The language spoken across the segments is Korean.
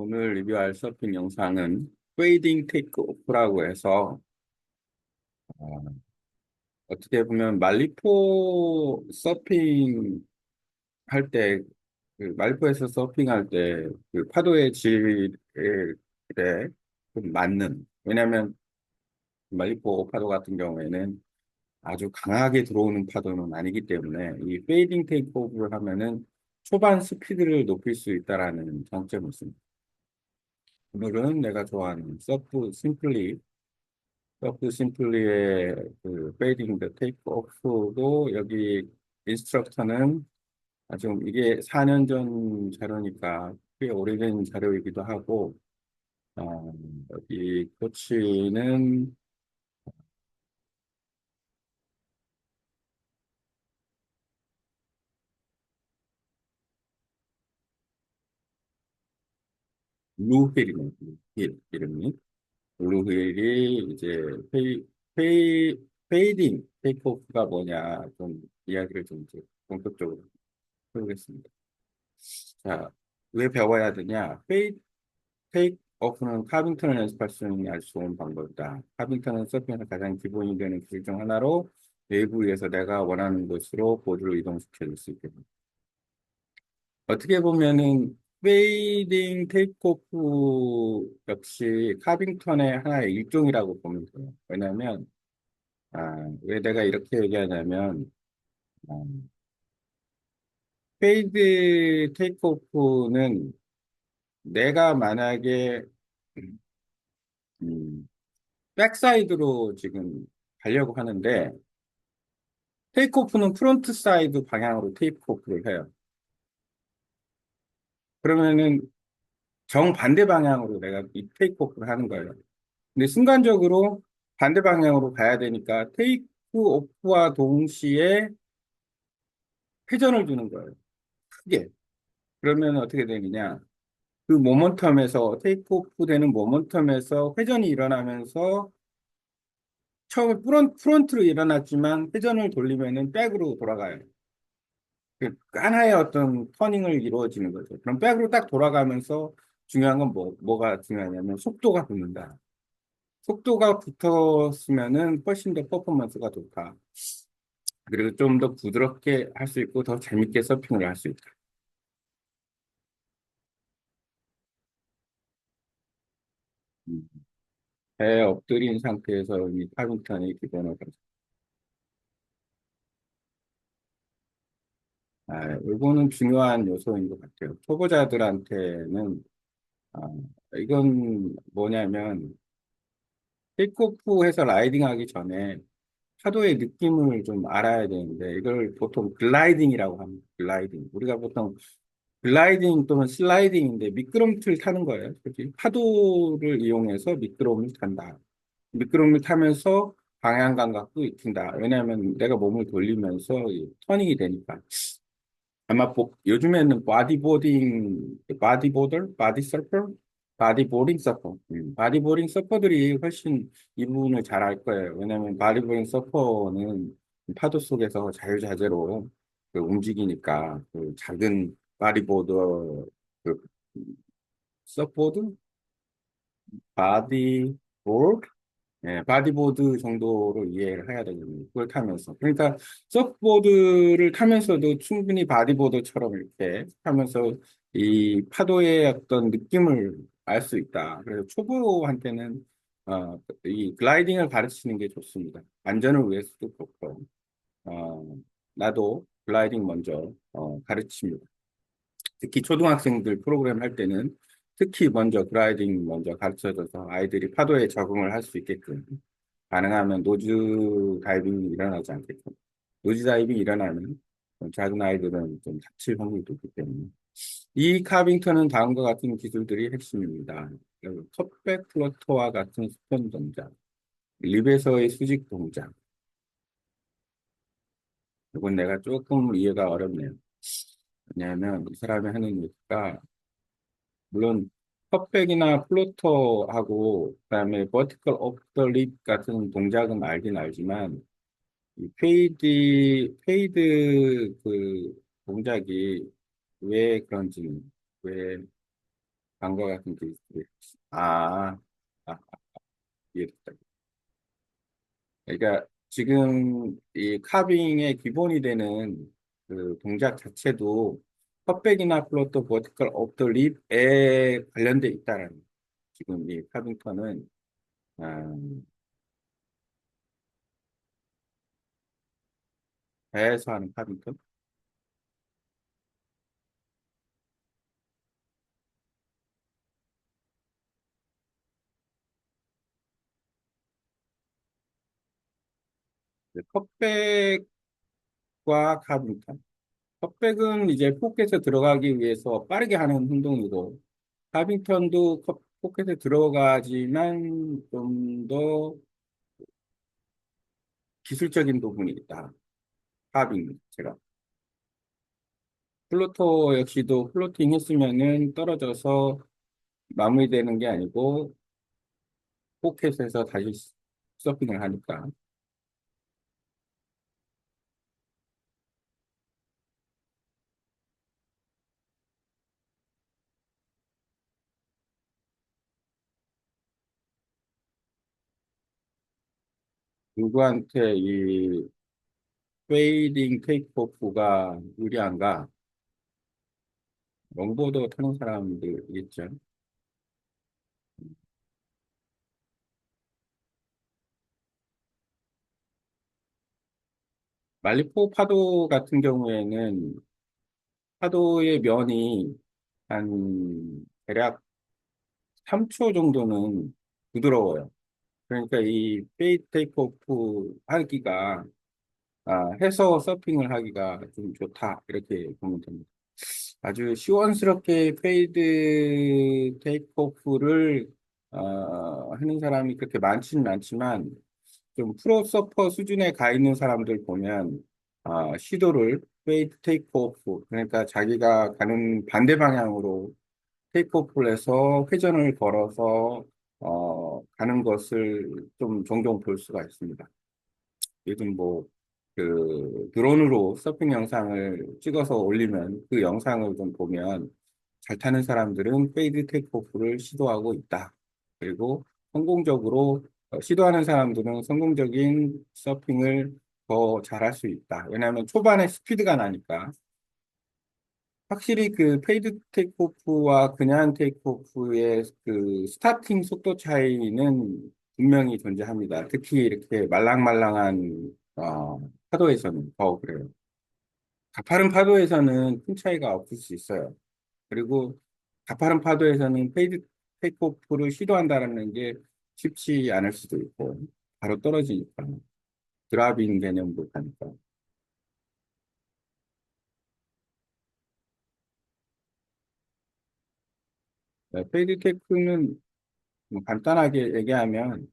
오늘 리뷰할 서핑 영상은 페이딩 테이크오프라고 해서 어, 어떻게 보면 말리포 서핑 할 때, 그 말리포에서 서핑할 때 그 파도의 질에 좀 맞는 왜냐하면 말리포 파도 같은 경우에는 아주 강하게 들어오는 파도는 아니기 때문에 이 페이딩 테이크오프를 하면은 초반 스피드를 높일 수 있다라는 장점이 있습니다. 오늘은 내가 좋아하는 서프 심플리 서프 심플리의 그 페이딩 더 테이크 오프도 여기 인스트럭터는 아주 이게 4년 전 자료니까 꽤 오래된 자료이기도 하고 어, 여기 코치는 루힐이네, 루힐 이름이. 블루휠이 이제 페이, 페이, 페이딩 테이크오프가 뭐냐 좀 이야기를 좀 이제 본격적으로 해보겠습니다. 자, 왜 배워야 되냐? 페이, 테이크오프는 카빙턴을 연습할 수 있는 아주 좋은 방법이다. 카빙턴은 서핑에서 가장 기본이 되는 기술 중 하나로 웨이브 위에서 내가 원하는 곳으로 보드를 이동시켜 줄 수 있게 됩니다. 어떻게 보면은 페이딩 테이크오프 역시 카빙턴의 하나의 일종이라고 돼요. 왜냐하면 아, 왜 내가 이렇게 얘기하냐면 아, 페이드 테이크오프는 내가 만약에 음, 백사이드로 지금 가려고 하는데 테이크오프는 프론트 사이드 방향으로 테이크오프를 해요. 그러면은 정반대 방향으로 내가 이 테이크오프를 하는 거예요. 근데 순간적으로 반대 방향으로 가야 되니까 테이크오프와 동시에 회전을 주는 거예요. 크게. 그러면 어떻게 되느냐. 그 모먼텀에서 테이크오프 되는 모먼텀에서 회전이 일어나면서 처음에 프론트, 프론트로 일어났지만 회전을 돌리면은 백으로 돌아가요. 그 하나의 어떤 터닝을 이루어지는 거죠. 그럼 백으로 딱 돌아가면서 중요한 건 뭐, 뭐가 중요하냐면 속도가 붙는다. 속도가 붙었으면은 훨씬 더 퍼포먼스가 좋다. 그리고 좀 더 부드럽게 할 수 있고 더 재밌게 서핑을 할 수 있다. 음. 배에 엎드린 상태에서 이 파빙턴이 기본을 가지고 아, 이거는 중요한 요소인 것 같아요. 초보자들한테는 아, 이건 뭐냐면 테이크오프해서 라이딩하기 전에 파도의 느낌을 좀 알아야 되는데 이걸 보통 글라이딩이라고 합니다. 글라이딩. 우리가 보통 글라이딩 또는 슬라이딩인데 미끄럼틀 타는 거예요. 그렇지? 파도를 이용해서 미끄럼을 탄다. 미끄럼을 타면서 방향 감각도 익힌다. 왜냐하면 내가 몸을 돌리면서 터닝이 되니까. 아마 보, 요즘에는 바디보딩, 바디보더, 바디서퍼, 바디보딩 서퍼, 음, 바디보딩 서퍼들이 훨씬 이 부분을 잘 알 거예요. 왜냐하면 바디보딩 서퍼는 파도 속에서 자유자재로 그 움직이니까 그 작은 바디보더, 그 서포드, 바디보드, 예, 바디보드 정도로 이해를 해야 되거든요. 그걸 타면서. 그러니까 서프보드를 타면서도 충분히 바디보드처럼 이렇게 하면서 이 파도의 어떤 느낌을 알 수 있다. 그래서 초보한테는 어, 이 글라이딩을 가르치는 게 좋습니다. 안전을 위해서도 그렇고 어, 나도 글라이딩 먼저 어, 가르칩니다. 특히 초등학생들 프로그램 할 때는 특히 먼저 글라이딩 먼저 가르쳐줘서 아이들이 파도에 적응을 할 수 있게끔 가능하면 노즈 다이빙이 일어나지 않게끔 노즈 다이빙이 일어나면 작은 아이들은 좀 다칠 확률도 있기 때문에 이 카빙턴은 다음과 같은 기술들이 핵심입니다. 컵백 플러터와 같은 수평 동작, 립에서의 수직 동작. 이건 내가 조금 이해가 어렵네요. 왜냐하면 이 사람이 하는 얘기가 물론 컵백이나 플로터하고 그다음에 버티컬 오프더 립 같은 동작은 알긴 알지만 이 페이드 페이드 그 동작이 왜 그런지 왜 방과 같은 케이스들. 아, 아, 이해됐다. 그러니까 지금 이 카빙의 기본이 되는 그 동작 자체도 컷백이나 플로터 버티컬 업더 립에 관련돼 있다는 지금 이 카빙턴은 음, 배에서 하는 카빙턴 컷백과 카빙턴 컵백은 이제 포켓에 들어가기 위해서 빠르게 하는 운동이고, 카빙턴도 컵- 포켓에 들어가지만 좀 더 기술적인 부분이 있다. 카빙, 제가. 플로터 역시도 플로팅 했으면은 떨어져서 마무리되는 게 아니고, 포켓에서 다시 서핑을 하니까. 누구한테 이 페이딩 테이크오프가 유리한가? 롱보드 타는 사람들 있죠. 말리포 파도 같은 경우에는 파도의 면이 한 대략 3초 정도는 부드러워요. 그러니까 이 페이드 테이크 오프 하기가 아, 해서 서핑을 하기가 좀 좋다 이렇게 보면 됩니다. 아주 시원스럽게 페이드 테이크오프를 어, 하는 사람이 그렇게 많지는 않지만 좀 프로 서퍼 수준에 가 있는 사람들 보면 아, 시도를 페이드 테이크오프 그러니까 자기가 가는 반대 방향으로 테이크오프를 해서 회전을 걸어서 어, 가는 것을 좀 종종 볼 수가 있습니다. 요즘 뭐, 그, 드론으로 서핑 영상을 찍어서 올리면 그 영상을 좀 보면 잘 타는 사람들은 페이드 테이크오프를 시도하고 있다. 그리고 성공적으로, 어, 시도하는 사람들은 성공적인 서핑을 더 잘할 수 있다. 왜냐하면 초반에 스피드가 나니까. 확실히 그 페이드 테이크오프와 그냥 테이크오프의 그 스타팅 속도 차이는 분명히 존재합니다. 특히 이렇게 말랑말랑한 어, 파도에서는 더 그래요. 가파른 파도에서는 큰 차이가 없을 수 있어요. 그리고 가파른 파도에서는 페이드 테이크오프를 시도한다는 게 쉽지 않을 수도 있고 바로 떨어지니까 드라빈 개념도 하니까. 페이드 테이크는 뭐 간단하게 얘기하면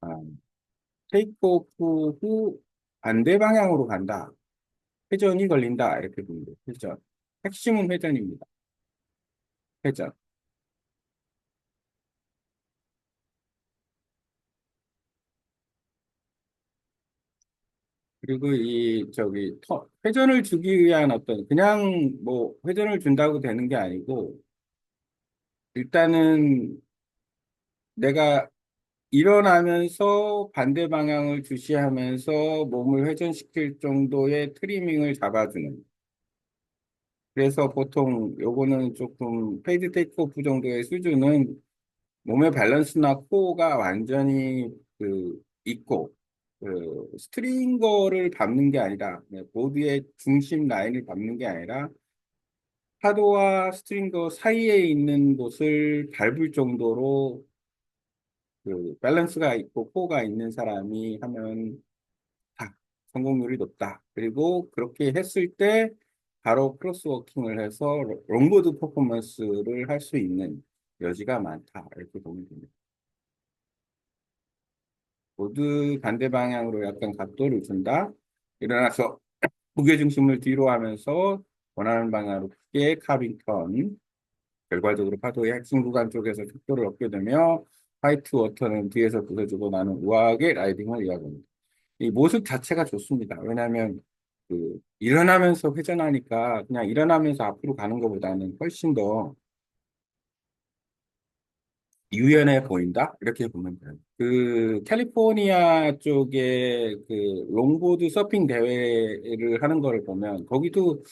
아, 테이크오프 후 반대 방향으로 간다. 회전이 걸린다. 이렇게 돼요. 회전. 핵심은 회전입니다. 회전. 그리고 이, 저기, 터, 회전을 주기 위한 어떤, 그냥 뭐, 회전을 준다고 되는 게 아니고, 일단은 내가 일어나면서 반대 방향을 주시하면서 몸을 회전시킬 정도의 트리밍을 잡아주는. 그래서 보통 요거는 조금 페이드 테이크오프 정도의 수준은 몸의 밸런스나 코어가 완전히 그 있고 그 스트링거를 밟는 게 아니라 네, 보드의 중심 라인을 밟는 게 아니라 파도와 스트링거 사이에 있는 곳을 밟을 정도로 그 밸런스가 있고 코어가 있는 사람이 하면 다 성공률이 높다. 그리고 그렇게 했을 때 바로 크로스워킹을 해서 롱보드 퍼포먼스를 할 수 있는 여지가 많다. 이렇게 보면 됩니다. 모두 반대 방향으로 약간 각도를 준다. 일어나서 무게 중심을 뒤로 하면서 원하는 방향으로 크게 카빙 턴. 결과적으로 파도의 핵심 구간 쪽에서 속도를 얻게 되며 화이트 워터는 뒤에서 부서지고 나는 우아하게 라이딩을 이어갑니다. 이 모습 자체가 좋습니다. 왜냐하면 그 일어나면서 회전하니까 그냥 일어나면서 앞으로 가는 것보다는 훨씬 더 유연해 보인다? 이렇게 보면 돼요. 그 캘리포니아 쪽에 그 롱보드 서핑 대회를 하는 거를 보면 거기도 그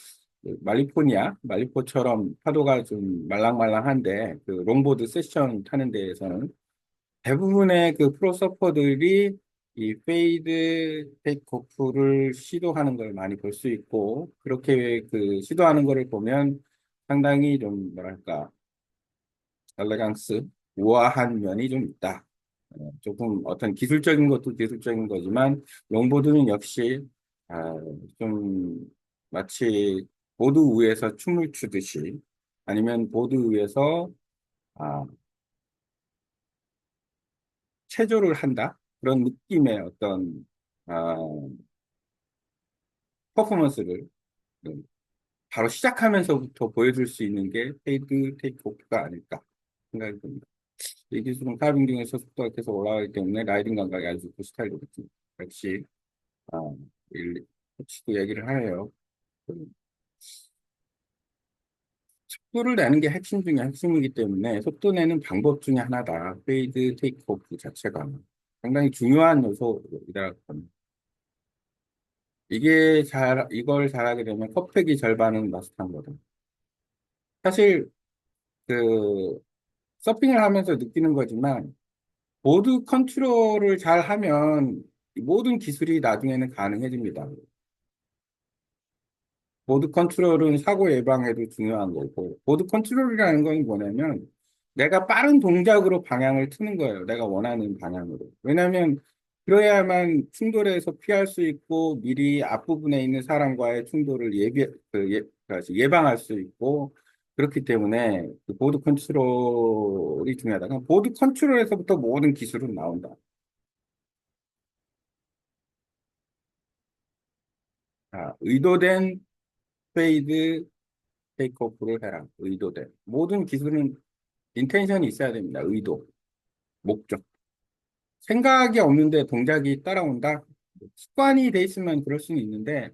말리포니아, 말리포처럼 파도가 좀 말랑말랑한데 그 롱보드 세션 타는 데에서는 대부분의 그 프로 서퍼들이 이 페이드 테이크오프를 시도하는 걸 많이 볼 수 있고 그렇게 그 시도하는 거를 보면 상당히 좀 뭐랄까 엘레강스, 우아한 면이 좀 있다. 어, 조금 어떤 기술적인 것도 기술적인 거지만 롱보드는 역시 아, 좀 마치 보드 위에서 춤을 추듯이 아니면 보드 위에서 아, 체조를 한다 그런 느낌의 어떤 아, 퍼포먼스를 바로 시작하면서부터 보여줄 수 있는 게 페이드 테이크오프가 아닐까 생각이 듭니다. 이 기술은 카빙 등에서 속도가 계속 올라가기 때문에 라이딩 감각이 아주 좋고 스타일이거든요. 역시 아, 일, 코치도 얘기를 하네요. 속도를 내는 게 핵심 중에 핵심이기 때문에 속도 내는 방법 중에 하나다. 페이드 테이크오프 자체가 상당히 중요한 요소이라고 봅니다. 이게 잘, 이걸 잘하게 되면 컵백이 절반은 마스터한 거다. 사실, 그, 서핑을 하면서 느끼는 거지만, 보드 컨트롤을 잘 하면 모든 기술이 나중에는 가능해집니다. 보드 컨트롤은 사고 예방에도 중요한 거고, 보드 컨트롤이라는 건 뭐냐면, 내가 빠른 동작으로 방향을 트는 거예요. 내가 원하는 방향으로. 왜냐하면, 그래야만 충돌에서 피할 수 있고, 미리 앞부분에 있는 사람과의 충돌을 예비, 그 예, 예방할 수 있고, 그렇기 때문에 그 보드 컨트롤이 중요하다. 보드 컨트롤에서부터 모든 기술은 나온다. 자, 의도된 페이드 테이크오프를 해라. 의도된. 모든 기술은 인텐션이 있어야 됩니다. 의도, 목적. 생각이 없는데 동작이 따라온다. 습관이 돼 있으면 그럴 수는 있는데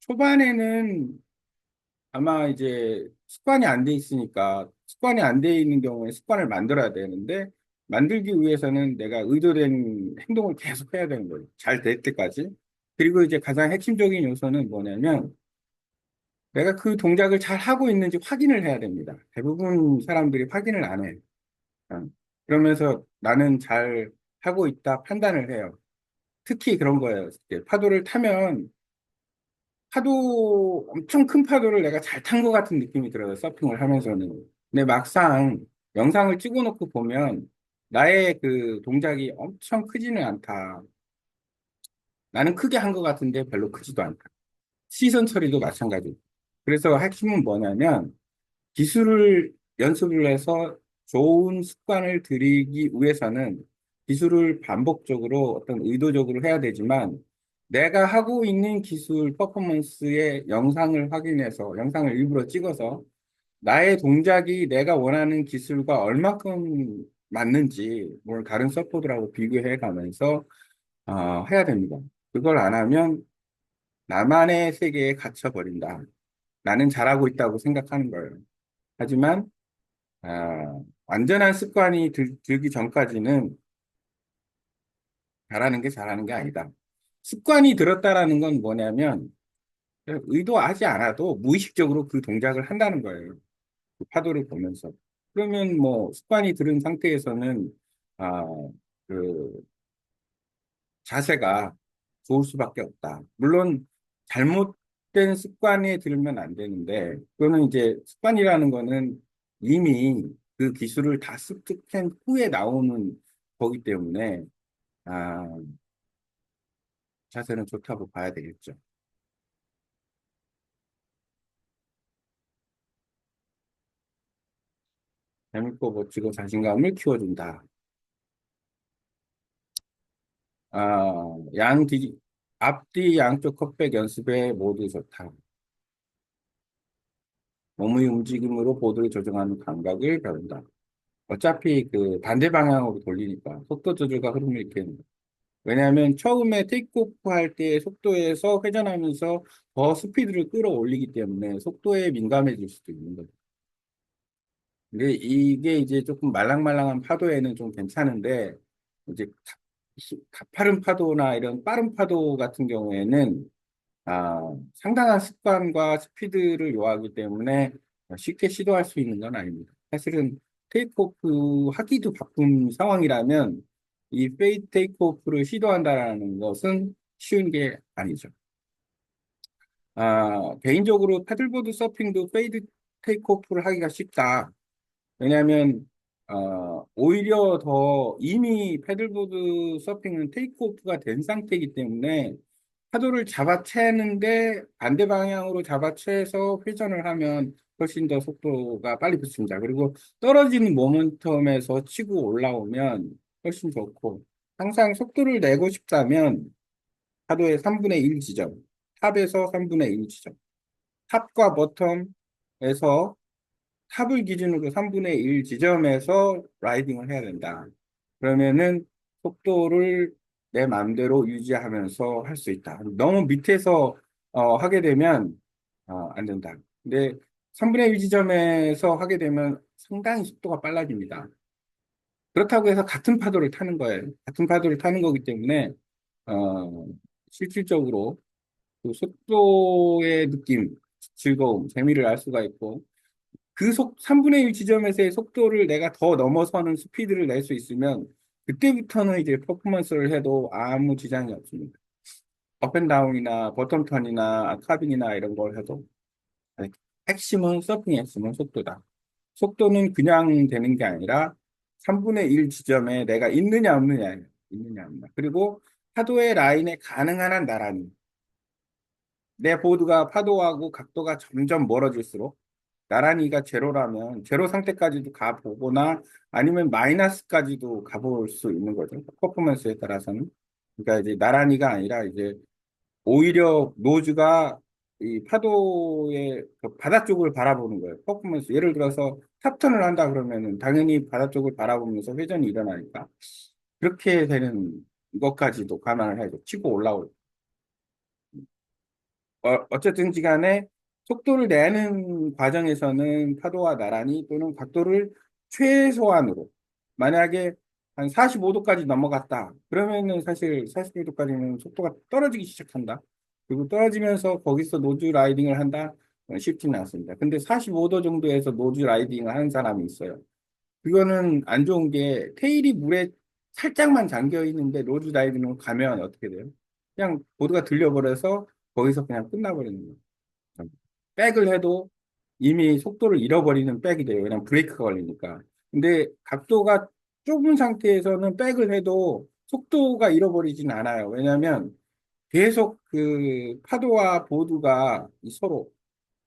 초반에는 아마 이제 습관이 안 돼 있으니까 습관이 안 돼 있는 경우에 습관을 만들어야 되는데 만들기 위해서는 내가 의도된 행동을 계속 해야 되는 거예요. 잘 될 때까지. 그리고 이제 가장 핵심적인 요소는 뭐냐면 내가 그 동작을 잘 하고 있는지 확인을 해야 됩니다. 대부분 사람들이 확인을 안 해요. 어. 그러면서 나는 잘 하고 있다 판단을 해요. 특히 그런 거예요. 파도를 타면 파도, 엄청 큰 파도를 내가 잘 탄 것 같은 느낌이 들어요. 서핑을 하면서는. 근데 막상 영상을 찍어 놓고 보면 나의 그 동작이 엄청 크지는 않다. 나는 크게 한 것 같은데 별로 크지도 않다. 시선 처리도 마찬가지. 그래서 핵심은 뭐냐면 기술을 연습을 해서 좋은 습관을 들이기 위해서는 기술을 반복적으로 어떤 의도적으로 해야 되지만 내가 하고 있는 기술 퍼포먼스의 영상을 확인해서 영상을 일부러 찍어서 나의 동작이 내가 원하는 기술과 얼마큼 맞는지 뭘 다른 서포들하고 비교해 가면서 어, 해야 됩니다. 그걸 안 하면 나만의 세계에 갇혀 버린다. 나는 잘하고 있다고 생각하는 거예요. 하지만 아, 완전한 습관이 들, 들기 전까지는 잘하는 게 잘하는 게 아니다. 습관이 들었다라는 건 뭐냐면 의도하지 않아도 무의식적으로 그 동작을 한다는 거예요. 그 파도를 보면서. 그러면 뭐 습관이 들은 상태에서는 아, 그 자세가 좋을 수밖에 없다. 물론 잘못 된 습관에 들면 안 되는데 그거는 이제 습관이라는 거는 이미 그 기술을 다 습득한 후에 나오는 거기 때문에 아, 자세는 좋다고 봐야 되겠죠. 재밌고 멋지고 자신감을 키워준다. 아, 양 뒤, 앞뒤 양쪽 컵백 연습에 모두 좋다. 몸의 움직임으로 보드를 조정하는 감각을 배운다. 어차피 그 반대 방향으로 돌리니까 속도 조절과 흐름을 익히는 왜냐하면 처음에 테이크오프 할 때 속도에서 회전하면서 더 스피드를 끌어올리기 때문에 속도에 민감해질 수도 있는 거죠. 근데 이게 이제 조금 말랑말랑한 파도에는 좀 괜찮은데, 이제 가파른 파도나 이런 빠른 파도 같은 경우에는, 아, 상당한 습관과 스피드를 요하기 때문에 쉽게 시도할 수 있는 건 아닙니다. 사실은 테이크오프 하기도 바쁜 상황이라면, 이 페이드 테이크오프를 시도한다라는 것은 쉬운 게 아니죠. 아, 개인적으로 패들보드 서핑도 페이드 테이크오프를 하기가 쉽다. 왜냐하면 어, 오히려 더 이미 패들보드 서핑은 테이크오프가 된 상태이기 때문에 파도를 잡아채는데 반대 방향으로 잡아채서 회전을 하면 훨씬 더 속도가 빨리 붙습니다. 그리고 떨어지는 모멘텀에서 치고 올라오면 훨씬 좋고 항상 속도를 내고 싶다면 파도의 3분의 1 지점, 탑에서 3분의 1 지점, 탑과 버텀에서 탑을 기준으로 3분의 1 지점에서 라이딩을 해야 된다. 그러면은 속도를 내 마음대로 유지하면서 할 수 있다. 너무 밑에서 어, 하게 되면 어, 안 된다. 근데 3분의 1 지점에서 하게 되면 상당히 속도가 빨라집니다. 그렇다고 해서 같은 파도를 타는 거예요. 같은 파도를 타는 거기 때문에 어, 실질적으로 그 속도의 느낌, 즐거움, 재미를 알 수가 있고 그 속, 3분의 1 지점에서의 속도를 내가 더 넘어서는 스피드를 낼 수 있으면 그때부터는 이제 퍼포먼스를 해도 아무 지장이 없습니다. 업앤다운이나 버텀턴이나 카빙이나 이런 걸 해도 네. 핵심은 서핑의 핵심은 속도다. 속도는 그냥 되는 게 아니라 3분의 1 지점에 내가 있느냐 없느냐 있느냐 없느냐 그리고 파도의 라인에 가능한 한 나란히 내 보드가 파도하고 각도가 점점 멀어질수록 나란히가 제로라면 제로 상태까지도 가보거나 아니면 마이너스까지도 가볼 수 있는 거죠. 퍼포먼스에 따라서는. 그러니까 이제 나란히가 아니라 이제 오히려 노즈가 이 파도의 그 바다 쪽을 바라보는 거예요. 퍼포먼스. 예를 들어서 탑턴을 한다 그러면은 당연히 바다 쪽을 바라보면서 회전이 일어나니까 그렇게 되는 것까지도 감안을 해야죠. 치고 올라올. 어, 어쨌든 지 간에 속도를 내는 과정에서는 파도와 나란히 또는 각도를 최소한으로 만약에 한 45도까지 넘어갔다. 그러면은 사실 45도까지는 속도가 떨어지기 시작한다. 그리고 떨어지면서 거기서 노즈 라이딩을 한다. 어, 쉽지는 않습니다. 근데 45도 정도에서 노즈 라이딩을 하는 사람이 있어요. 그거는 안 좋은 게 테일이 물에 살짝만 잠겨 있는데 노즈 라이딩을 가면 어떻게 돼요? 그냥 보드가 들려버려서 거기서 그냥 끝나버리는 거예요. 백을 해도 이미 속도를 잃어버리는 백이 돼요. 왜냐면 브레이크가 걸리니까. 근데 각도가 좁은 상태에서는 백을 해도 속도가 잃어버리진 않아요. 왜냐하면 계속 그 파도와 보드가 서로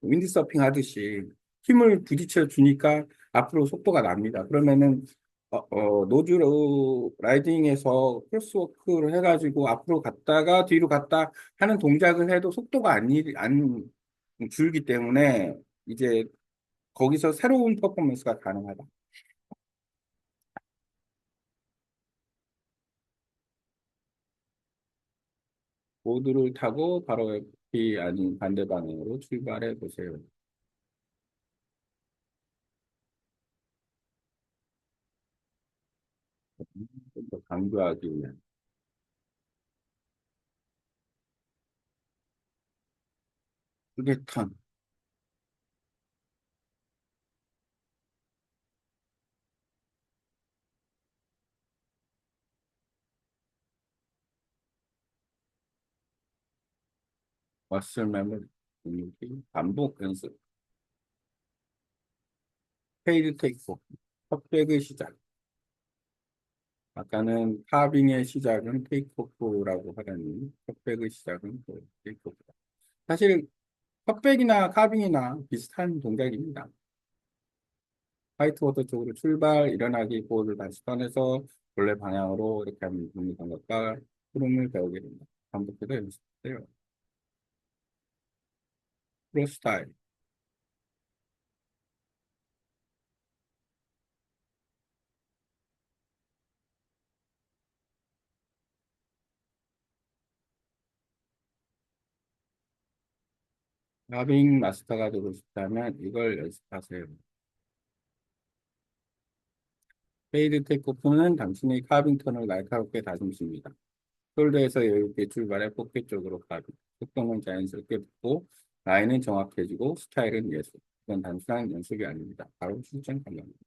윈드서핑 하듯이 힘을 부딪혀 주니까 앞으로 속도가 납니다. 그러면은 어, 어, 노즈로 라이딩에서 크로스워크를 해가지고 앞으로 갔다가 뒤로 갔다 하는 동작을 해도 속도가 안, 일- 안 줄기 때문에 이제 거기서 새로운 퍼포먼스가 가능하다. 보드를 타고 바로 옆이 아닌 반대 방향으로 출발해 보세요. 좀 더 강조하기 위한. 그게 턴. 머슬 메모리, 반복 연습. 페이드 테이크 컵백의 시작. 아까는 카빙의 시작은 테이크오프라고 하더니 컵백의 시작은 테이크오프다. 사실 컵백이나 카빙이나 비슷한 동작입니다. 화이트워터 쪽으로 출발, 일어나기, 볼을 다시 꺼내서 본래 방향으로 이렇게 하면 분리 감각과 흐름을 배우게 됩니다. 반복해서 연습해요. 프로 스 타일. 카빙 마스터가 되고 싶다면 이걸 연습하세요. 페이드 테이크오프는 당신의 카빙 턴을 날카롭게 다듬습니다. 숄더에서 여유있게 출발해 포켓 쪽으로 가빙. 속도는 자연스럽게 붙고 라인은 정확해지고 스타일은 예술. 이건 단순한 연습이 아닙니다. 바로 실전 관련입니다.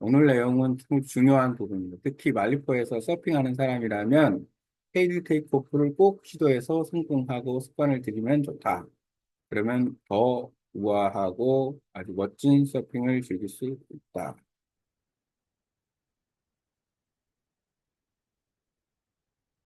오늘 내용은 좀 중요한 부분입니다. 특히 말리포에서 서핑하는 사람이라면 페이드 테이크오프를 꼭 시도해서 성공하고 습관을 들이면 좋다. 그러면 더 우아하고 아주 멋진 서핑을 즐길 수 있다.